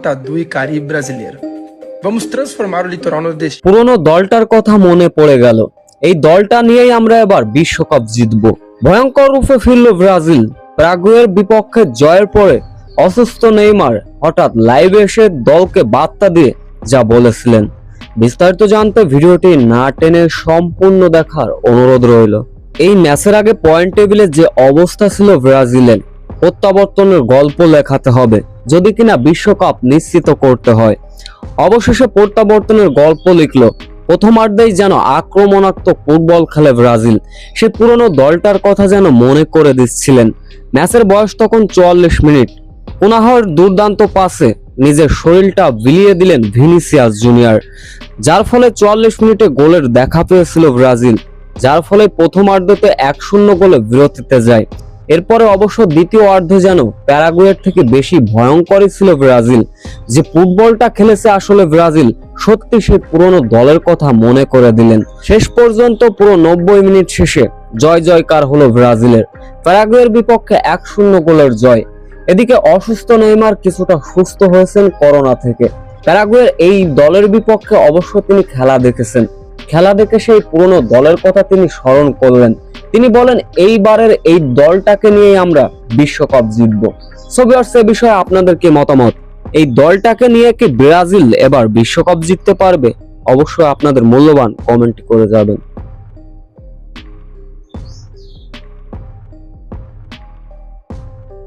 volta do Icaribe brasileiro. Vamos transformar o litoral পুরনো দলটার কথা মনে পড়ে গেল। এই দলটা নিয়েই আমরা এবার বিশ্বকাপ জিতব। ভয়ঙ্কর রূপে ফিরল ব্রাজিল। প্রাগুয়ের বিপক্ষে জয়ের পরে অসুস্থ নেইমার হঠাৎ লাইভে এসে দলকে বার্তা দিয়ে যা বলেছিলেন। বিস্তারিত জানতে ভিডিওটি না টেনে সম্পূর্ণ দেখার অনুরোধ রইল। এই ম্যাচের আগে পয়েন্ট টেবিলে যে অবস্থা ছিল ব্রাজিলের প্রত্যাবর্তনের গল্প লেখাতে হবে, যদি কিনা বিশ্বকাপ নিশ্চিত করতে হয়। অবশেষে প্রত্যাবর্তনের গল্প লিখলো প্রথমার্ধেই যেন আক্রমণাত্মক ফুটবল খেলে ব্রাজিল। সে পুরনো দলটার কথা যেন মনে করে দিচ্ছিলেন। ম্যাচের বয়স তখন চুয়াল্লিশ মিনিট। কোনাহর দুর্দান্ত পাসে নিজের শরীরটা বিলিয়ে দিলেন ভিনিসিয়াস জুনিয়র। যার ফলে চুয়াল্লিশ মিনিটে গোলের দেখা পেয়েছিল ব্রাজিল, যার ফলে প্রথমার্ধতে এক শূন্য গোলে বিরতিতে যায়। এরপরে অবশ্য দ্বিতীয় অর্ধে যেন প্যারাগুয়ের থেকে বেশি ভয়ঙ্করই ছিল ব্রাজিল। যে ফুটবলটা খেলেছে আসলে ব্রাজিল, সত্যি সেই পুরনো দলের কথা মনে করে দিলেন। শেষ পর্যন্ত পুরো নব্বই মিনিট শেষে জয় জয়কার হলো ব্রাজিলের। প্যারাগুয়ের বিপক্ষে এক শূন্য গোলের জয়। এদিকে অসুস্থ নেইমার কিছুটা সুস্থ হয়েছেন করোনা থেকে। প্যারাগুয়ের এই দলের বিপক্ষে অবশ্য তিনি খেলা দেখেছেন। খেলা দেখে সেই পুরনো দলের কথা তিনি স্মরণ করলেন। তিনি বলেন, এইবারের এই দলটাকে নিয়ে আমরা বিশ্বকাপ জিতবো। সোভিয়ার সে বিষয়ে আপনাদের কি মতামত? এই দলটাকে নিয়ে কি ব্রাজিল এবার বিশ্বকাপ জিততে পারবে? অবশ্যই আপনাদের মূল্যবান কমেন্ট করে যাবেন।